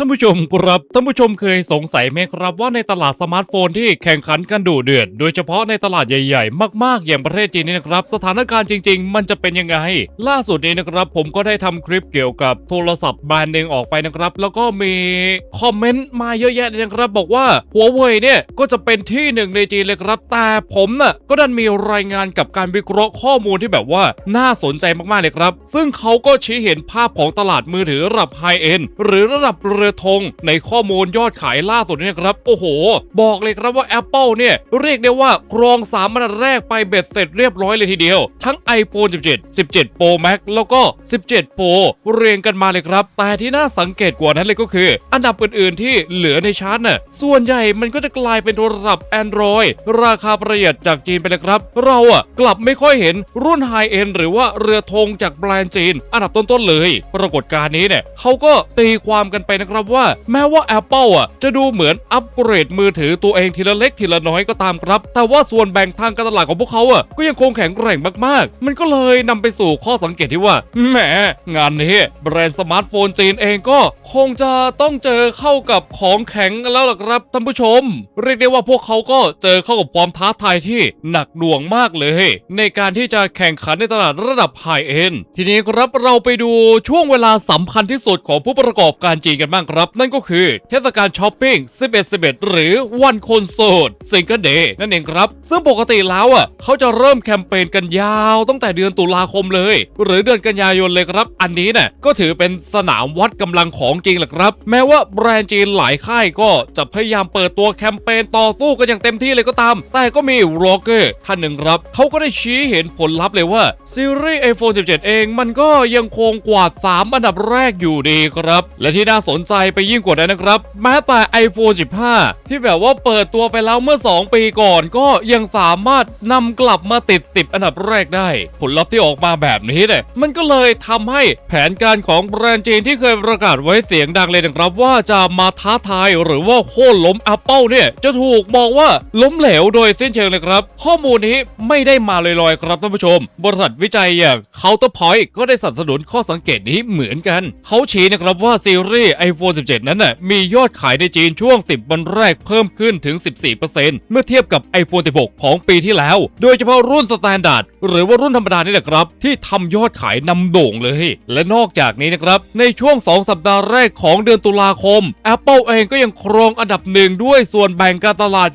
ท่านผู้ชมครับท่านผู้ชมเคยสงสัยไหมครับว่าในตลาดสมาร์ทโฟนที่แข่งขันกันดุเดือด โดยเฉพาะในตลาดใหญ่ๆ มากๆ อย่างประเทศจีนนี่นะครับ สถานการณ์จริง ๆ มันจะเป็นยังไง ล่าสุดนี้นะครับ ผมก็ได้ทำคลิปเกี่ยวกับโทรศัพท์แบรนด์หนึ่งออกไปนะครับ แล้วก็มีคอมเมนต์มาเยอะแยะเลยนะครับ บอกว่าหัวเว่ยเนี่ยก็จะเป็นที่หนึ่งในจีนเลยครับ แต่ผมน่ะก็ดันมีรายงานกับการวิเคราะห์ข้อมูลที่แบบว่าน่าสนใจมากๆเลยครับ ซึ่งเขาก็ชี้เห็นภาพของตลาดมือถือระดับไฮเอ็นหรือระดับเรือธงในข้อมูลยอดขายล่าสุดเนี่ยครับ โอ้โห บอกเลยครับว่า Apple เนี่ย เรียกได้ว่าครองสามอันดับแรกไปเบ็ดเสร็จเรียบร้อยเลยทีเดียว ทั้ง iPhone 17 17 Pro Max แล้วก็ 17 Pro เรียงกันมาเลยครับ แต่ที่น่าสังเกตกว่านั้นเลยก็คือ อันดับอื่นๆที่เหลือในชาร์ตน่ะส่วนใหญ่มันก็จะกลายเป็นโทรศัพท์ Android ราคาประหยัดจากจีนไปเลยครับ เราอะกลับไม่ค่อยเห็นรุ่นไฮเอ็นหรือว่าเรือธงจากแบรนด์จีน อันดับต้นๆเลย ปรากฏการณ์นี้เนี่ยเขาก็ตีความกันไปนะครับว่า แม้ว่า Apple อะจะดูเหมือนอัปเกรดมือถือตัวเองทีละเล็กทีละน้อยก็ตามครับ แต่ว่าส่วนแบ่งทางการตลาดของพวกเขาอะก็ยังคงแข็งแกร่งมากๆ มันก็เลยนำไปสู่ข้อสังเกตที่ว่าแหมงานนี้แบรนด์สมาร์ทโฟนจีนเองก็คงจะต้องเจอเข้ากับของแข็งแล้วล่ะครับท่านผู้ชม เรียกได้ว่าพวกเขาก็เจอเข้ากับความท้าทายที่หนักหน่วงมากเลย ในการที่จะแข่งขันในตลาดระดับไฮเอ็นทีนี้ครับเราไปดูช่วงเวลาสำคัญที่สุดของผู้ประกอบการจีนกันบ้างครับ นั่นก็คือเทศกาลช้อปปิ้ง 11 11 หรือวันคนโสดซิงเกิลเดย์นั่นเองครับ ซึ่งปกติแล้วอะเขาจะเริ่มแคมเปญกันยาวตั้งแต่เดือนตุลาคมเลย หรือเดือนกันยายนเลยครับ อันนี้เนี่ยก็ถือเป็นสนามวัดกำลังของจริงแหละครับ แม้ว่าแบรนด์จีนหลายค่ายก็จะพยายามเปิดตัวแคมเปญต่อสู้กันอย่างเต็มที่เลยก็ตาม แต่ก็มีโรเกอร์ท่านหนึ่งครับเขาก็ได้ชี้เห็นผลลัพธ์เลยว่าซีรีส์ iPhone 17 เองมันก็ยังคงกวาด 3 อันดับแรกอยู่ดีครับ และที่น่าสนใจไปยิ่งกว่านั้นนะครับ แม้แต่ iPhone 15 ที่แบบว่าเปิดตัวไปแล้วเมื่อ 2 ปีก่อน ก็ยังสามารถนำกลับมาติดติดอันดับแรกได้ ผลลัพธ์ที่ออกมาแบบนี้เนี่ยมันก็เลยทำให้แผนการของแบรนด์จีนที่เคยประกาศไว้เสียงดังเลยนะครับว่าจะมาท้าทายหรือว่าโค่นล้ม Apple เนี่ยจะถูกมองว่าล้มเหลวโดยสิ้นเชิงเลยครับ ข้อมูลนี้ไม่ได้มาลอยๆ ครับท่านผู้ชม บริษัทวิจัยอย่าง Counterpoint ก็ได้สนับสนุนข้อสังเกตนี้เหมือนกัน เขาชี้นะครับว่าซีรีส์ iPhone 17 นั้นน่ะมียอดขายในจีนช่วง 10 วันแรกเพิ่มขึ้นถึง 14%เมื่อเทียบกับ iPhone 16 ของปีที่แล้ว โดยเฉพาะรุ่นสแตนดาร์ดหรือว่ารุ่นธรรมดานี่แหละครับ ที่ทำยอดขายนำโด่งเลย และนอกจากนี้นะครับ ในช่วง 2 สัปดาห์แรกของเดือนตุลาคม Apple เองก็ยังครองอันดับหนึ่งด้วยส่วนแบ่งการตลาด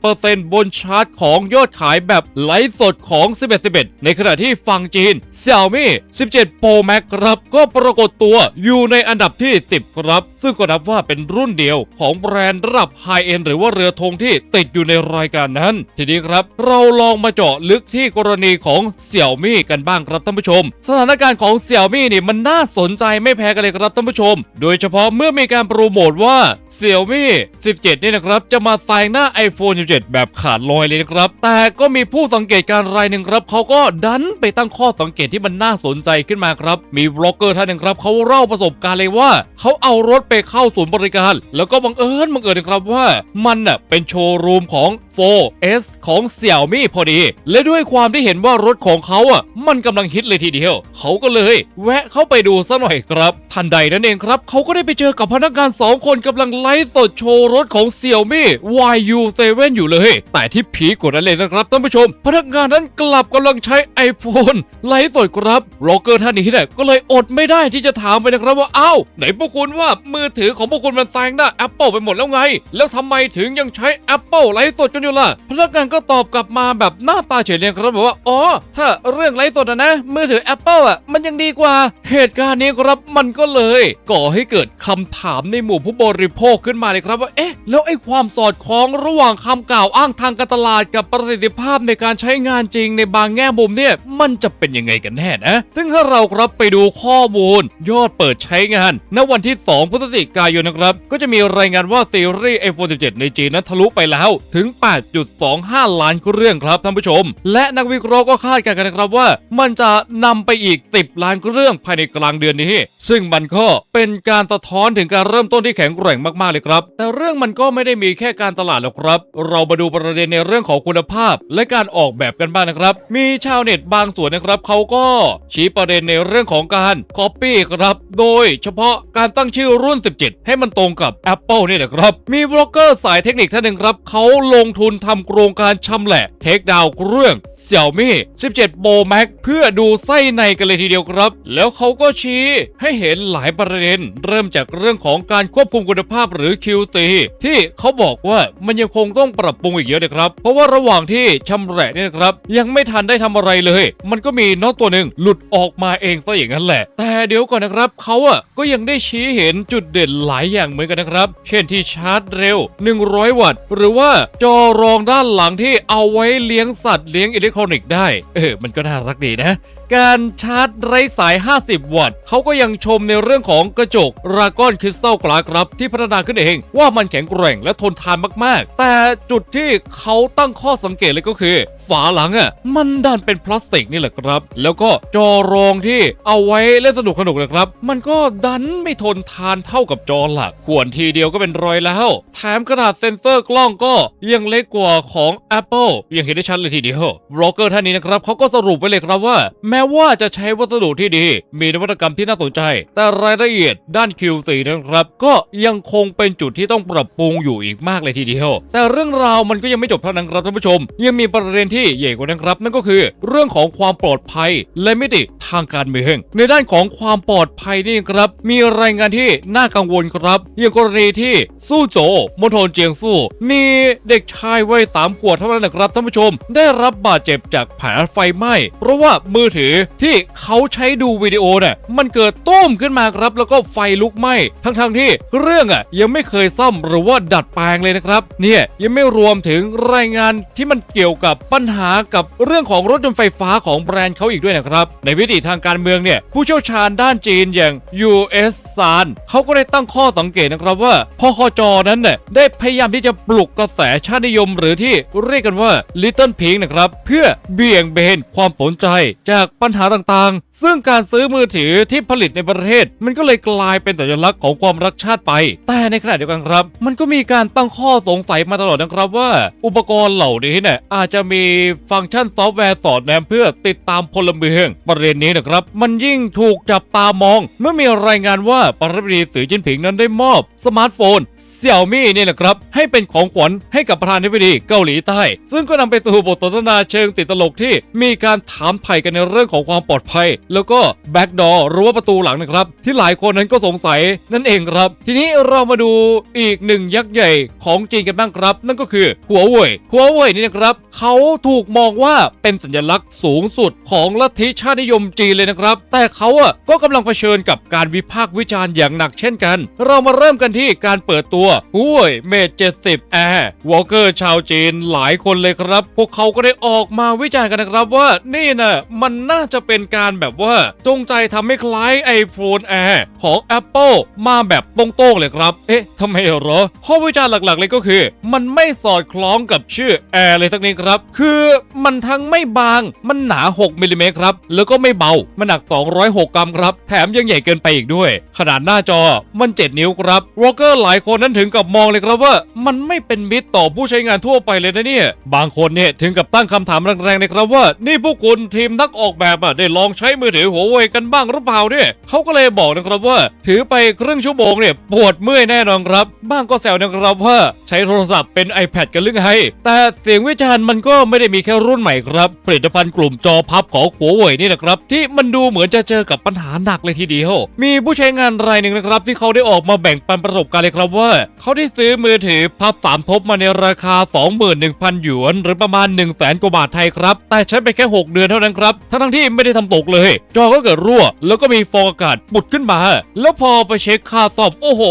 21%บนชาร์ตของยอดขายแบบไลฟ์สดของ 1111 ในขณะที่ฝั่งจีน Xiaomi 17 Pro Max ครับก็ปรากฏตัวอยู่ในอันดับที่ 10 ครับซึ่งก็นับว่าเป็นรุ่นเดียวของแบรนด์ระดับไฮเอ็นหรือว่าเรือธงที่ติดอยู่ในรายการนั้น ทีนี้ครับ เราลองมาเจาะลึกที่กรณีของ Xiaomi กันบ้างครับท่านผู้ชม สถานการณ์ของ Xiaomi นี่มันน่าสนใจไม่แพ้กันเลยครับท่านผู้ชม โดยเฉพาะเมื่อมีการโปรโมทว่าเซี่ยวมี่ 17 นี่นะครับ จะมาแซงหน้า iPhone 17 แบบขาดลอยเลยนะครับ แต่ก็มีผู้สังเกตการณ์รายหนึ่งครับ เขาก็ดันไปตั้งข้อสังเกตที่มันน่าสนใจขึ้นมาครับ มีบล็อกเกอร์ท่านหนึ่งครับ เขาเล่าประสบการณ์เลยว่า เขาเอารถไปเข้าศูนย์บริการ แล้วก็บังเอิญบังเอิญนะครับว่า มันน่ะเป็นโชว์รูมของ 4S ของ Xiaomi พอดี และด้วยความที่เห็นว่ารถของเขาอะมันกำลังฮิตเลยทีเดียว เขาก็เลย แวะเข้าไปดูซะหน่อยครับ ทันใดนั่นเองครับ เขาก็ได้ไปเจอกับพนักงานสองคนกำลังไลฟ์สดโชว์รถของ Xiaomi YU7 อยู่เลย แต่ที่พีกว่านั้นเลยนะครับท่านผู้ชม พนักงานนั้นกลับกำลังใช้ iPhone ไลฟ์สดครับโรเกอร์ท่านนี้เนี่ยก็เลยอดไม่ได้ที่จะถามไปนะครับว่าอ้าวไหนพวกคุณว่ามือถือของพวกคุณมันแซงหน้า Apple ไปหมดแล้วไง แล้วทำไมถึงยังใช้ Apple ไลฟ์สดกันอยู่ล่ะ พนักงานก็ตอบกลับมาแบบหน้าตาเฉยเรียงครับบอกว่า อ๋อ ถ้าเรื่องไลฟ์สดนะ มือถือ Apple อะ มันยังดีกว่า เหตุการณ์นี้ครับมันก็เลย ก่อให้เกิดคำถามในหมู่ผู้บริโภคขึ้นมาเลยครับว่า เอ๊ะ แล้วไอ้ความสอดคล้องระหว่างคำกล่าวอ้างทางการตลาดกับประสิทธิภาพในการใช้งานจริงในบางแง่มุมเนี่ย มันจะเป็นยังไงกันแน่นะ ซึ่งถ้าเราครับไปดูข้อมูล ยอดเปิดใช้งาน ณ วันที่ 2 พฤศจิกายนนะครับ ก็จะมีรายงานว่าซีรีส์ iPhone 17 ในจีนนั้นทะลุไปแล้วถึง8.25 ล้านเครื่องครับท่านผู้ชม และนักวิเคราะห์ก็คาดการณ์กันนะครับว่า มันจะนำไปอีก 10 ล้านเครื่องภายในกลางเดือนนี้ ซึ่งมันก็เป็นการสะท้อนถึงการเริ่มต้นที่แข็งแกร่งมากๆเลยครับ แต่เรื่องมันก็ไม่ได้มีแค่การตลาดหรอกครับ เรามาดูประเด็นในเรื่องของคุณภาพ และการออกแบบกันบ้างนะครับ มีชาวเน็ตบางส่วนนะครับเขาก็ชี้ประเด็นในเรื่องของการ Copy ครับ โดยเฉพาะการตั้งชื่อรุ่น 17 ให้มันตรงกับ Apple เนี่ยนะครับ มีบล็อกเกอร์สายเทคนิคท่านหนึ่งครับเขาลงทุนทำโครงการชำแหละเทคดาวเครื่อง Xiaomi 17 Pro Max เพื่อดูไส้ในกันเลยทีเดียวครับ แล้วเขาก็ชี้ให้เห็นหลายประเด็น เริ่มจากเรื่องของการควบคุมคุณภาพหรือ QC ที่เขาบอกว่ามันยังคงต้องปรับปรุงอีกเยอะเลยครับ เพราะว่าระหว่างที่ชำแหละเนี่ยครับ ยังไม่ทันได้ทำอะไรเลย มันก็มีน็อตตัวหนึ่งหลุดออกมาเองซะอย่างนั้นแหละ แต่เดี๋ยวก่อนนะครับเขาอะก็ยังได้ชี้เห็นจุดเด่นหลายอย่างเหมือนกันนะครับ เช่นที่ชาร์จเร็ว 100 วัตต์ หรือว่าจอรองด้านหลังที่เอาไว้เลี้ยงสัตว์เลี้ยงอิเล็กทรอนิกส์ได้ เออ มันก็น่ารักดีนะ การชาร์จไร้สาย 50 วัตต์ เขาก็ยังชมในเรื่องของกระจกรากอนคริสตัลกลาครับ ที่พัฒนาขึ้นเอง ว่ามันแข็งแกร่งและทนทานมาก ๆ แต่จุดที่เขาตั้งข้อสังเกตเลยก็คือ ฝาหลังอะมันดันเป็นพลาสติกนี่แหละครับ แล้วก็จอรองที่เอาไว้เล่นสนุกสนุกนะครับ มันก็ดันไม่ทนทานเท่ากับจอหลักขวนทีเดียวก็เป็นรอยแล้ว แถมขนาดเซ็นเซอร์กล้องก็ยังเล็กกว่าของ Apple ยังเห็นได้ชัดเลยทีเดียวบล็อกเกอร์ท่านนี้นะครับเขาก็สรุปไว้เลยครับว่า แม้ว่าจะใช้วัสดุที่ดี มีนวัตกรรมที่น่าสนใจ แต่รายละเอียดด้าน Q4 นะครับ ก็ยังคงเป็นจุดที่ต้องปรับปรุงอยู่อีกมากเลยทีเดียว แต่เรื่องราวมันก็ยังไม่จบเท่านั้นครับท่านผู้ชม ยังมีประเด็นที่ใหญ่กว่านั้นครับ นั่นก็คือเรื่องของความปลอดภัยและมิติทางการเมืองในด้านของความปลอดภัยนี่ครับ มีรายงานที่น่ากังวลครับอย่างกรณีที่สู้โจมณฑลเจียงสู้มีเด็กชายวัยสามขวบเท่านั้นนะครับท่านผู้ชม ได้รับบาดเจ็บจากแผลไฟไหม้เพราะว่ามือถือที่เขาใช้ดูวิดีโอเนี่ยมันเกิดตุ้มขึ้นมาครับ แล้วก็ไฟลุกไหม้ทั้งๆที่เรื่องอะยังไม่เคยซ่อมหรือว่าดัดแปลงเลยนะครับ เนี่ยยังไม่รวมถึงรายงานที่มันเกี่ยวกับปัญหากับเรื่องของรถยนต์ไฟฟ้าของแบรนด์เขาอีกด้วยนะครับ ในวิธีทางการเมืองเนี่ยผู้เชี่ยวชาญด้านจีนอย่าง US ซานเขาก็ได้ตั้งข้อสังเกตนะครับว่าพคจนั้นเนี่ยได้พยายามที่จะปลุกกระแสชาตินิยม หรือที่เรียกกันว่า Little Pink นะครับ เพื่อเบี่ยงเบนความสนใจจากปัญหาต่างๆ ซึ่งการซื้อมือถือที่ผลิตในประเทศ มันก็เลยกลายเป็นสัญลักษณ์ของความรักชาติไป แต่ในขณะเดียวกันครับ มันก็มีการตั้งข้อสงสัยมาตลอดนะครับว่า อุปกรณ์เหล่านี้เนี่ยอาจจะมีฟังก์ชันซอฟต์แวร์สอดแนมเพื่อติดตามพลเมือง ประเด็นนี้นะครับ มันยิ่งถูกจับตามอง เมื่อมีรายงานว่าประธานาธิบดีสีจิ้นผิงนั้นได้มอบสมาร์ทโฟนเสี่ยวมี่นี่แหละครับ ให้เป็นของขวัญให้กับประธานาธิบดีเกาหลีใต้ ซึ่งก็นำไปสู่บทสนทนาเชิงติดตลกที่มีการถามไถ่กันในเรื่องของความปลอดภัย แล้วก็แบ็กดอร์หรือว่าประตูหลังนะครับ ที่หลายคนนั้นก็สงสัยนั่นเองครับ ทีนี้เรามาดูอีกหนึ่งยักษ์ใหญ่ของจีนกันบ้างครับ นั่นก็คือหัวเว่ยหัวเว่ยนี่นะครับเขาถูกมองว่าเป็นสัญลักษณ์สูงสุดของลัทธิชาตินิยมจีนเลยนะครับ แต่เขาอะก็กำลังเผชิญกับการวิพากษ์วิจารณ์อย่างหนักเช่นกัน เรามาเริ่มกันที่การเปิดตัวหัวเว่ยเมท70 Air วอลเกอร์ชาวจีนหลายคนเลยครับ พวกเขาก็ได้ออกมาวิจารณ์กันนะครับว่านี่นะมันน่าจะเป็นการแบบว่าจงใจทำให้คล้าย iPhone Air ของ Apple มาแบบตรงๆเลยครับ เอ๊ะทำไมเหรอ ข้อวิจารณ์หลักๆเลยก็คือ มันไม่สอดคล้องกับชื่อ Air เลยทั้งนี้ครับ คือมันทั้งไม่บางมันหนา 6มิลลิเมตรครับ แล้วก็ไม่เบา มันหนัก 206 กรัมครับ แถมยังใหญ่เกินไปอีกด้วย ขนาดหน้าจอมัน 7 นิ้วครับวอลเกอร์หลายคนนั้นถึงกับมองเลยครับว่า มันไม่เป็นมิตรต่อผู้ใช้งานทั่วไปเลยนะเนี่ย บางคนเนี่ยถึงกับตั้งคำถามแรงๆเลยครับว่า นี่พวกคุณทีมนักออกแบบอะได้ลองใช้มือถือหัวเว่ยกันบ้างหรือเปล่าเนี่ยเขาก็เลยบอกนะครับว่า ถือไปครึ่งชั่วโมงเนี่ยปวดเมื่อยแน่นอนครับ บ้างก็แซวนะครับว่า ใช้โทรศัพท์เป็น iPad กันหรือไงแต่เสียงวิจารณ์มันก็ไม่ได้มีแค่รุ่นใหม่ครับผลิตภัณฑ์กลุ่มจอพับของหัวเว่ยนี่นะครับ ที่มันดูเหมือนจะเจอกับปัญหาหนักเลยทีเดียว มีผู้ใช้งานรายหนึ่งนะครับ ที่เขาได้ออกมาแบ่งปันประสบการณ์เลยครับว่าเขาได้ซื้อมือถือพับสามทบมาในราคา 21,000 หยวน หรือประมาณ 1 0 0 0 0แสนกว่าบาทไทยครับ แต่ใช้ไปแค่ 6 เดือนเท่านั้นครับ ทั้งที่ไม่ได้ทำตกเลย จอก็เกิดรั่ว แล้วก็มีฟองอากาศปุดขึ้นมา แล้วพอไปเช็คค่าซ่อมโอ้โห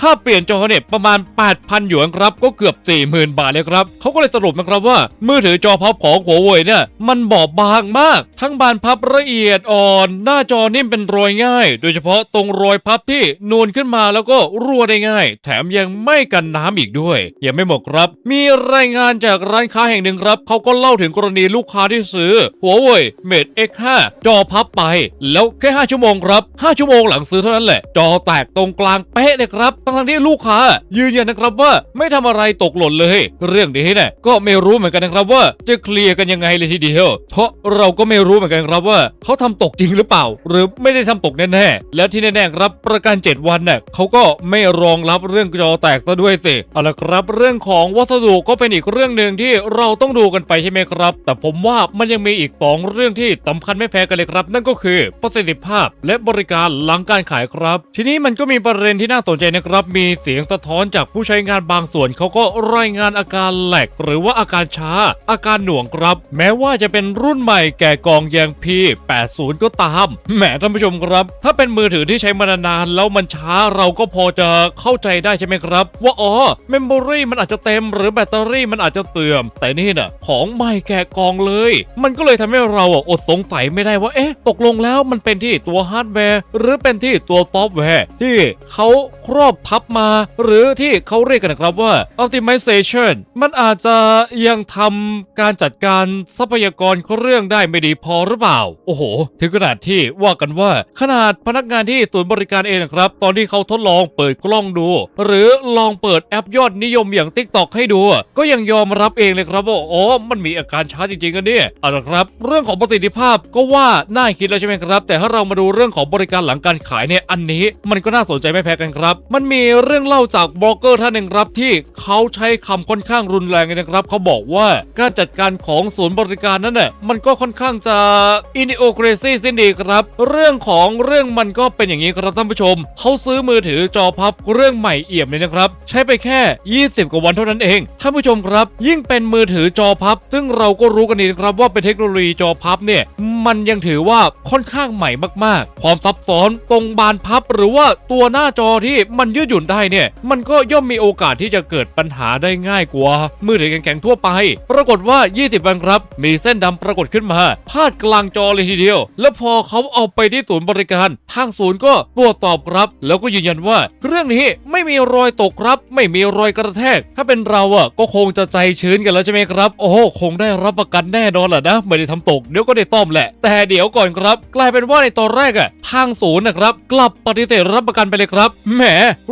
ค่าเปลี่ยนจอเนี่ยประมาณ 8,000 หยวนครับก็เกือบ 40,000 บาทเลยครับเขาก็เลยสรุปนะครับว่า มือถือจออพับของหัวเว่ยเนี่ยมันบอบบางมาก ทั้งบานพับละเอียดอ่อน หน้าจอนิ่มเป็นรอยง่าย โดยเฉพาะตรงรอยพับที่นูนขึ้นมาแล้วก็รั่วได้ง่าย แถมยังไม่กันน้ำอีกด้วย ยังไม่หมดครับ มีรายงานจากร้านค้าแห่งหนึ่งครับ เขาก็เล่าถึงกรณีลูกค้าที่ซื้อ หัวเว่ยเมด X5 จอพับไป แล้วแค่ 5 ชั่วโมงครับ 5 ชั่วโมงหลังซื้อเท่านั้นแหละ จอแตกตรงกลางเป๊ะเลยครับ ทั้งที่ลูกค้า ยืนยันนะครับว่าไม่ทำอะไรตกหล่นเลย เรื่องนี้เนี่ยก็ไม่รู้เหมือนกันนะครับว่าจะเคลียร์กันยังไงเลยทีเดียว เพราะเราก็ไม่รู้เหมือนกันครับว่าเขาทำตกจริงหรือเปล่า หรือไม่ได้ทำตกแน่ๆ และที่แน่ๆครับประกัน 7 วันเนี่ยเขาก็ไม่รองรับเรื่องจอแตกซะด้วยสิเอาละครับ เรื่องของวัสดุก็เป็นอีกเรื่องหนึ่งที่เราต้องดูกันไปใช่ไหมครับ แต่ผมว่ามันยังมีอีกสองเรื่องที่สำคัญไม่แพ้กันเลยครับ นั่นก็คือประสิทธิภาพและบริการหลังการขายครับ ทีนี้มันก็มีประเด็นที่น่าสนใจนะครับ มีเสียงสะท้อนจากผู้ใช้งานบางส่วนเขาก็รายงานอาการแหลก หรือว่าอาการช้า อาการหน่วงครับ แม้ว่าจะเป็นรุ่นใหม่แก่กองยาง P80 ก็ตามแหมท่านผู้ชมครับ ถ้าเป็นมือถือที่ใช้มานานๆแล้วมันช้าเราก็พอจะเข้าใจได้ใช่ไหมครับ ว่าอ๋อเมมโมรีมันอาจจะเต็มหรือแบตเตอรี่มันอาจจะเสื่อม แต่นี่น่ะของใหม่แก่กองเลย มันก็เลยทำให้เราอะอดสงสัยไม่ได้ว่าเอ๊ะ ตกลงแล้วมันเป็นที่ตัวฮาร์ดแวร์หรือเป็นที่ตัวซอฟต์แวร์ ที่เขาครอบทับมา หรือที่เขาเรียกกันนะครับว่า optimization มันอาจจะยังทำการจัดการทรัพยากรเรื่องได้ไม่ดีพอหรือเปล่า โอ้โห ถึงขนาดที่ว่ากันว่าขนาดพนักงานที่ศูนย์บริการเองนะครับ ตอนที่เขาทดลองเปิดกล้องดู หรือลองเปิดแอปยอดนิยมอย่าง TikTok ให้ดู ก็ยังยอมรับเองเลยครับว่าอ๋อมันมีอาการช้าจริงๆกันเนี่ยเอาละครับ เรื่องของประสิทธิภาพก็ว่าน่าคิดแล้วใช่ไหมครับ แต่ถ้าเรามาดูเรื่องของบริการหลังการขายเนี่ยอันนี้ มันก็น่าสนใจไม่แพ้กันครับ มันมีเรื่องเล่าจากบล็อกเกอร์ท่านหนึ่งครับที่เขาใช้คำค่อนข้างรุนแรงเลยนะครับเขาบอกว่าการจัดการของศูนย์บริการนั้นน่ะมันก็ค่อนข้างจะอินิโอเกรซี่สินดีครับ เรื่องของเรื่องมันก็เป็นอย่างนี้ครับท่านผู้ชมเขาซื้อมือถือจอพับเรื่องใหม่เอี่ยมเลยนะครับ ใช้ไปแค่ 20 กว่าวันเท่านั้นเองท่านผู้ชมครับ ยิ่งเป็นมือถือจอพับ ซึ่งเราก็รู้กันดีนะครับว่าเป็นเทคโนโลยีจอพับเนี่ยมันยังถือว่าค่อนข้างใหม่มากๆ ความซับซ้อนตรงบานพับ หรือว่าตัวหน้าจอที่มันยืดหยุ่นได้เนี่ย มันก็ย่อมมีโอกาสที่จะเกิดปัญหาได้ง่ายกว่า มือถือแข็งๆทั่วไป ปรากฏว่า 20 วันครับ มีเส้นดำปรากฏขึ้นมา พาดกลางจอเลยทีเดียว แล้วพอเขาเอาไปที่ศูนย์บริการ ทางศูนย์ก็ตรวจสอบครับ แล้วก็ยืนยันว่าเรื่องนี้ไม่มีรอยอยตกครับ ไม่มีรอยกระแทก ถ้าเป็นเราอะก็คงจะใจชื้นกันแล้วใช่ไหมครับ โอ้โหคงได้รับประกันแน่นอนแหละนะไม่ได้ทำตกเดี๋ยวก็ได้ต้อมแหละ แต่เดี๋ยวก่อนครับ กลายเป็นว่าในตอนแรกอะทางศูนย์นะครับ กลับปฏิเสธรับประกันไปเลยครับแหม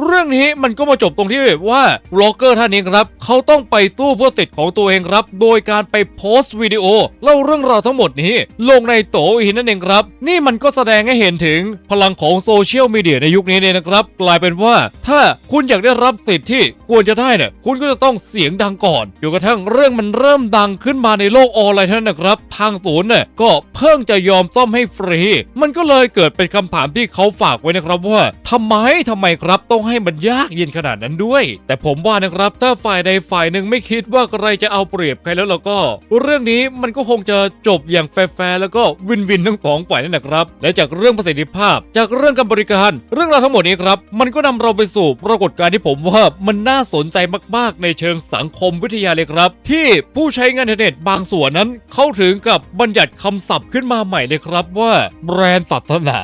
เรื่องนี้มันก็มาจบตรงที่ว่าล็อกเกอร์ท่านนี้ครับเขาต้องไปสู้เพื่อสิทธิ์ของตัวเองครับ โดยการไปโพสต์วิดีโอเล่าเรื่องราวทั้งหมดนี้ ลงในโตอินนั่นเองครับ นี่มันก็แสดงให้เห็นถึงพลังของโซเชียลมีเดียในยุคนี้เนี่ยนะครับ กลายเป็นว่าถ้าคุณอยากได้รับสิทธิ์ที่ควรจะได้เนี่ยคุณก็จะต้องเสียงดังก่อนจนกระทั่งเรื่องมันเริ่มดังขึ้นมาในโลกออนไลน์เท่านั้นะครับ ทางศูนย์เนี่ยก็เพิ่งจะยอมซ่อมให้ฟรี มันก็เลยเกิดเป็นคำถามที่เขาฝากไว้นะครับว่าทำไมทำไมครับต้องให้มันยากเย็นขนาดนั้นด้วย แต่ผมว่านะครับถ้าฝ่ายใดฝ่ายหนึ่งไม่คิดว่าใครจะเอาเปรียบใครแล้วเราก็ เรื่องนี้มันก็คงจะจบอย่างแฟร์แล้วก็วินวินทั้งสองฝ่ายนั่นแหละครับ และจากเรื่องประสิทธิภาพ จากเรื่องการบริการ เรื่องราวทั้งหมดนี้ครับ มันก็นำเราไปสู่ปรากฏการที่ผมว่ามันน่าสนใจมากๆ ในเชิงสังคมวิทยาเลยครับ ที่ผู้ใช้งานอินเทอร์เน็ตบางส่วนนั้น เข้าถึงกับบัญญัติคำศัพท์ขึ้นมาใหม่เลยครับว่าแบรนด์ศาสนา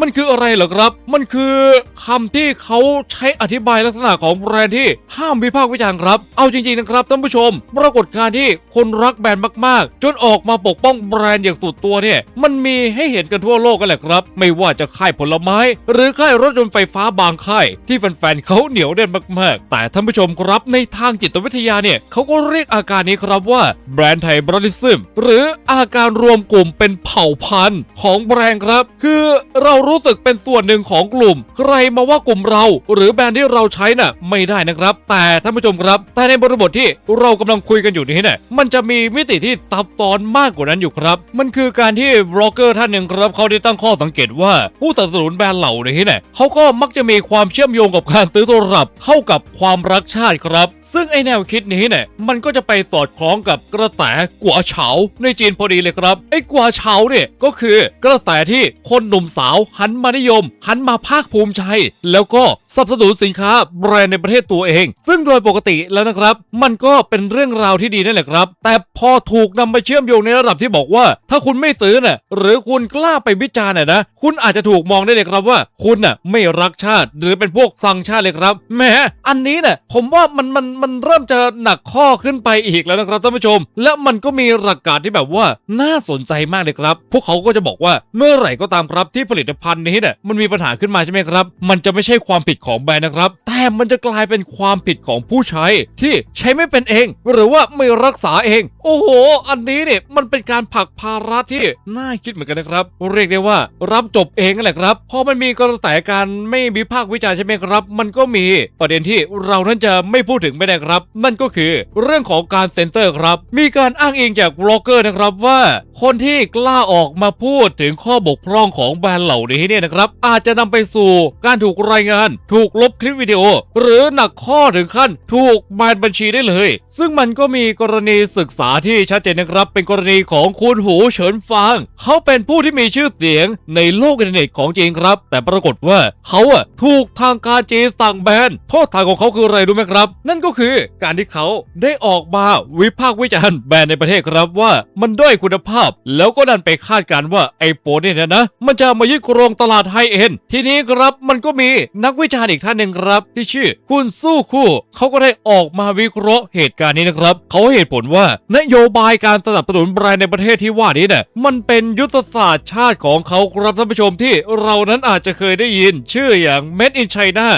มันคืออะไรเหรอครับ มันคือคำที่เขาใช้อธิบายลักษณะของแบรนด์ที่ห้ามวิพากษ์วิจารณ์ครับ เอาจริงๆนะครับท่านผู้ชม ปรากฏการณ์ที่คนรักแบรนด์มากๆ จนออกมาปกป้องแบรนด์อย่างสุดตัวเนี่ย มันมีให้เห็นกันทั่วโลกกันแหละครับ ไม่ว่าจะค่ายผลไม้ หรือค่ายรถยนต์ไฟฟ้าบางค่ายที่แฟนๆเขาเหนียวแน่นมากๆ แต่ท่านผู้ชมครับในทางจิตวิทยาเนี่ยเขาก็เรียกอาการนี้ครับว่าแบรนด์ไทยบริซึมหรืออาการรวมกลุ่มเป็นเผ่าพันธุ์ของแบรนด์ครับ คือเรารู้สึกเป็นส่วนหนึ่งของกลุ่ม ใครมาว่ากลุ่มเรา หรือแบรนด์ที่เราใช้น่ะไม่ได้นะครับ แต่ท่านผู้ชมครับแต่ในบริบทที่เรากำลังคุยกันอยู่นี้เนี่ยมันจะมีมิติที่ซับซ้อนมากกว่านั้นอยู่ครับ มันคือการที่บล็อกเกอร์ท่านหนึ่งครับเขาได้ตั้งข้อสังเกตว่าผู้สนับสนุนแบรนด์เหล่านี้เนี่ยเขาก็มักจะมีความเชื่อมโยงกับการซื้อโทรศัพท์เข้ากับความรักชาติครับ ซึ่งไอแนวคิดนี้เนี่ยมันก็จะไปสอดคล้องกับกระแสกัวเฉาในจีนพอดีเลยครับ ไอกัวเฉาเนี่ยก็คือกระแสที่คนหนุ่มสาวหันมานิยม หันมาภาคภูมิใจแล้วก็สนับสนุนสินค้าแบรนด์ในประเทศตัวเอง ซึ่งโดยปกติแล้วนะครับ มันก็เป็นเรื่องราวที่ดีนั่นแหละครับ แต่พอถูกนำไปเชื่อมโยงในระดับที่บอกว่า ถ้าคุณไม่ซื้อน่ะหรือคุณกล้าไปวิจารณ์น่ะนะคุณอาจจะถูกมองได้เลยครับว่า คุณน่ะไม่รักชาติ หรือเป็นพวกสังชาติเลยครับแหมอันนี้น่ะผมว่ามันมันมันเริ่มจะหนักข้อขึ้นไปอีกแล้วนะครับท่านผู้ชม และมันก็มีหลักการที่แบบว่าน่าสนใจมากเลยครับ พวกเขาก็จะบอกว่าเมื่อไหร่ก็ตามครับที่ผลิตภัณฑ์นี้เนี่ยมันมีปัญหาขึ้นมาใช่ไหมครับ มันจะไม่ใช่ความผิดของแบรนด์นะครับ แต่มันจะกลายเป็นความผิดของผู้ใช้ที่ใช้ไม่เป็นเอง หรือว่าไม่รักษาเอง โอ้โห อันนี้เนี่ยมันเป็นการผักภาระที่น่าคิดเหมือนกันนะครับ เรียกได้ว่ารับจบเองนั่นแหละครับพอมันมีกระแสการไม่วิพากษ์วิจารณ์ใช่ไหมครับ มันก็มีประเด็นที่เรานั้นจะไม่พูดถึงไม่ได้ครับ นั่นก็คือเรื่องของการเซ็นเซอร์ครับ มีการอ้างอิงจากบล็อกเกอร์นะครับว่า คนที่กล้าออกมาพูดถึงข้อบกพร่องของแบรนด์เหล่านี้เนี่ยนะครับอาจจะนำไปสู่การถูกรายงาน ถูกลบคลิปวิดีโอ หรือหนักข้อถึงขั้นถูกแบนบัญชีได้เลย ซึ่งมันก็มีกรณีศึกษาที่ชัดเจนนะครับ เป็นกรณีของคุณหูเฉินฟาง เขาเป็นผู้ที่มีชื่อเสียงในโลกอินเทอร์เน็ตของจีนครับ แต่ปรากฏว่าเขาอะถูกทางการจีนสั่งแบนโทษทางของเขาคืออะไรรู้ไหมครับ นั่นก็คือการที่เขาได้ออกมาวิพากษ์วิจารณ์แบรนด์ในประเทศครับว่ามันด้อยคุณภาพ แล้วก็ดันไปคาดการ์ว่าไอ้โปรเนี่ยนะ มันจะมายึดครองตลาดไฮเอ็นทีนี้ครับมันก็มีนักวิจารณ์อีกท่านหนึ่งครับ ที่ชื่อคุณสู้คู่เขาก็ได้ออกมาวิเคราะห์เหตุการณ์นี้นะครับเขาเหตุผลว่านโยบายการสนับสนุนแบรนด์ในประเทศที่ว่านี้เนี่ยมันเป็นยุทธศาสตร์ชาติของเขาครับท่านผู้ชมที่เรานั้นอาจจะเคยได้ยิน ชื่ออย่าง Made in China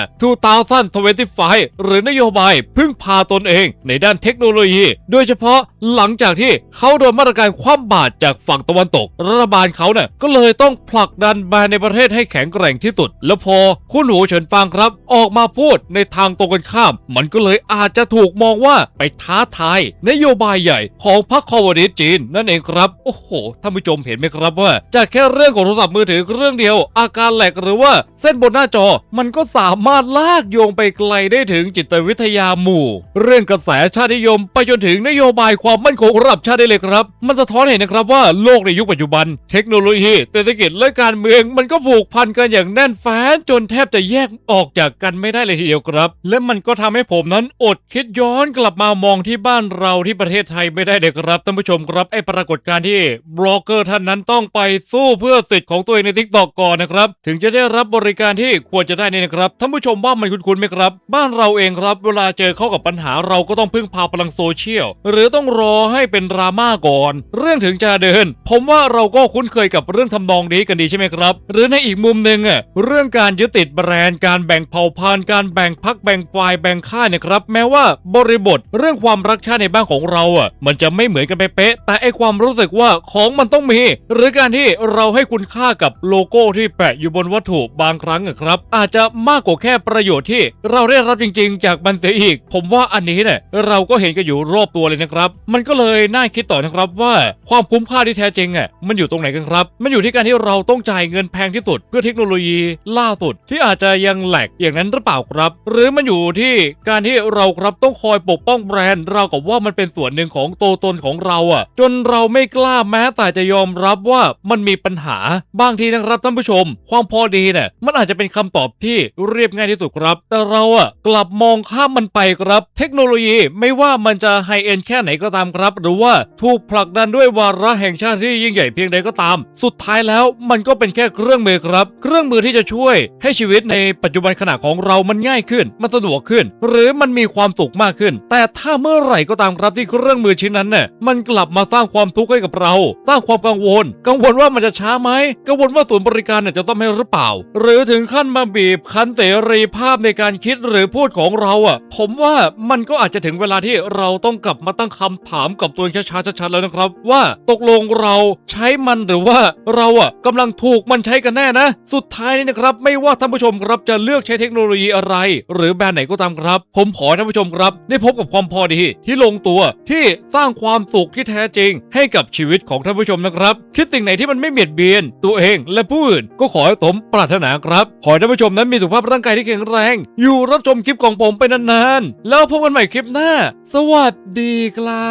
2025 หรือนโยบายพึ่งพาตนเองในด้านเทคโนโลยี โดยเฉพาะหลังจากที่เขาโดนมาตรการคว่ำบาตรจากฝั่งตะวันตก รัฐบาลเขาเนี่ยก็เลยต้องผลักดันแบรนด์ในประเทศให้แข็งแกร่งที่สุด แล้วพอคุณหูเฉินฟางครับ ออกมาพูดในทางตรงกันข้าม มันก็เลยอาจจะถูกมองว่าไปท้าทายนโยบายใหญ่ของพรรคคอมมิวนิสต์จีนนั่นเองครับโอ้โหท่านผู้ชมเห็นไหมครับว่าจากแค่เรื่องของโทรศัพท์มือถือเรื่องเดียว อาการแหลกหรือว่าเส้นบนหน้าจอมันก็สามารถลากโยงไปไกลได้ถึงจิตวิทยาหมู่ เรื่องกระแสชาตินิยม ไปจนถึงนโยบายความมั่นคงระดับชาติได้เลยครับ มันสะท้อนเห็นนะครับว่าโลกในยุคปัจจุบัน เทคโนโลยีเศรษฐกิจและการเมืองมันก็ผูกพันกันอย่างแน่นแฟ้นจนแทบจะแยกออกจากกันไม่ได้เลยทีเดียวครับ และมันก็ทำให้ผมนั้นอดคิดย้อนกลับมามองที่บ้านเราที่ประเทศไทยไม่ได้เลยครับท่านผู้ชมครับไอ้ปรากฏการณ์ที่บล็อกเกอร์ท่านนั้นต้องไปสู้เพื่อสิทธิ์ของตัวเองในทิกตอกก่อนนะครับถึงจะได้รับบริการที่ควรจะได้นี่นะครับท่านผู้ชมว่ามันคุ้นๆไหมครับ บ้านเราเองครับ เวลาเจอเข้ากับปัญหาเราก็ต้องพึ่งพาพลังโซเชียล หรือต้องรอให้เป็นดราม่าก่อน เรื่องถึงจะเดิน ผมว่าเราก็คุ้นเคยกับเรื่องทำนองนี้กันดีใช่ไหมครับ หรือในอีกมุมหนึ่งอะเรื่องการยึดติดแบรนด์ การแบ่งเผ่าพันธุ์ การแบ่งพักแบ่งฝ่ายแบ่งค่ายเนะครับ แม้ว่าบริบทเรื่องความรักชาติในบ้านของเราอะมันจะไม่เหมือนกันเป๊ะแต่ไอความรู้สึกว่าของมันต้องมี หรือการที่เราให้คุณค่ากับโลโก้ที่แปะอยู่บนวัตถุบางครั้งอะครับ อาจจะมากกว่าแค่ประโยชน์ที่เราได้รับจริง ๆ จากมันเสียอีก ผมว่าอันนี้เนี่ยเราก็เห็นกันอยู่รอบตัวเลยนะครับ มันก็เลยน่าคิดต่อนะครับว่าความคุ้มค่าที่แท้จริงอะมันอยู่ตรงไหนกันครับ มันอยู่ที่การที่เราต้องจ่ายเงินแพงที่สุด เพื่อเทคโนโลยีล่าสุดที่อาจจะยังแหลกอย่างนั้นหรือเปล่าครับ หรือมันอยู่ที่การที่เราครับต้องคอยปกป้องแบรนด์เรากับว่ามันเป็นส่วนหนึ่งของตัวตนของเราอะ จนเราไม่กล้าแม้แต่จะยอมรับว่ามันมีปัญหาบางทีนะครับท่านผู้ชม ความพอดีเนี่ยมันอาจจะเป็นคำตอบที่เรียบง่ายที่สุดครับแต่เราอะกลับมองข้ามมันไปครับ เทคโนโลยีไม่ว่ามันจะไฮเอ็นแค่ไหนก็ตามครับ หรือว่าถูกผลักดันด้วยวาระแห่งชาติที่ยิ่งใหญ่เพียงใดก็ตาม สุดท้ายแล้วมันก็เป็นแค่เครื่องมือครับ เครื่องมือที่จะช่วย ให้ชีวิตในปัจจุบันขณะของเรามันง่ายขึ้น มันสะดวกขึ้น หรือมันมีความสุขมากขึ้น แต่ถ้าเมื่อไหร่ก็ตามครับที่เครื่องมือชิ้นนั้นเนี่ยมันกลับมาสร้างความทุกข์ให้กับเรา สร้างความกังวล กังวลว่ามันจะช้าไหมกังวลว่าศูนย์บริการเนี่ยจะต้องให้หรือเปล่า หรือถึงขั้นมาบีบคั้นเสรีภาพในการคิดหรือพูดของเราอะ ผมว่ามันก็อาจจะถึงเวลาที่เราต้องกลับมาตั้งคำถามกับตัวเองช้าๆชัดๆแล้วนะครับ ว่าตกลงเราใช้มันหรือว่าเราอะกำลังถูกมันใช้กันแน่นะ สุดท้ายนี่นะครับ ไม่ว่าท่านผู้ชมครับจะเลือกใช้เทคโนโลยีอะไร หรือแบรนด์ไหนก็ตามครับ ผมขอท่านผู้ชมครับ ได้พบกับความพอดี ที่ลงตัวที่สร้างความสุขที่แท้จริง ให้กับชีวิตของท่านผู้ชมนะครับ คิดสิ่งไหนที่มันไม่เบียดเบียน ตัวเองและผู้อื่นก็ขอให้สมปรารถนาครับ ขอให้ท่านผู้ชมนั้นมีสุขภาพร่างกายที่แข็งแรงอยู่รับชมคลิปของผมไปนานๆ แล้วพบกันใหม่คลิปหน้า สวัสดีครั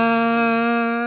บ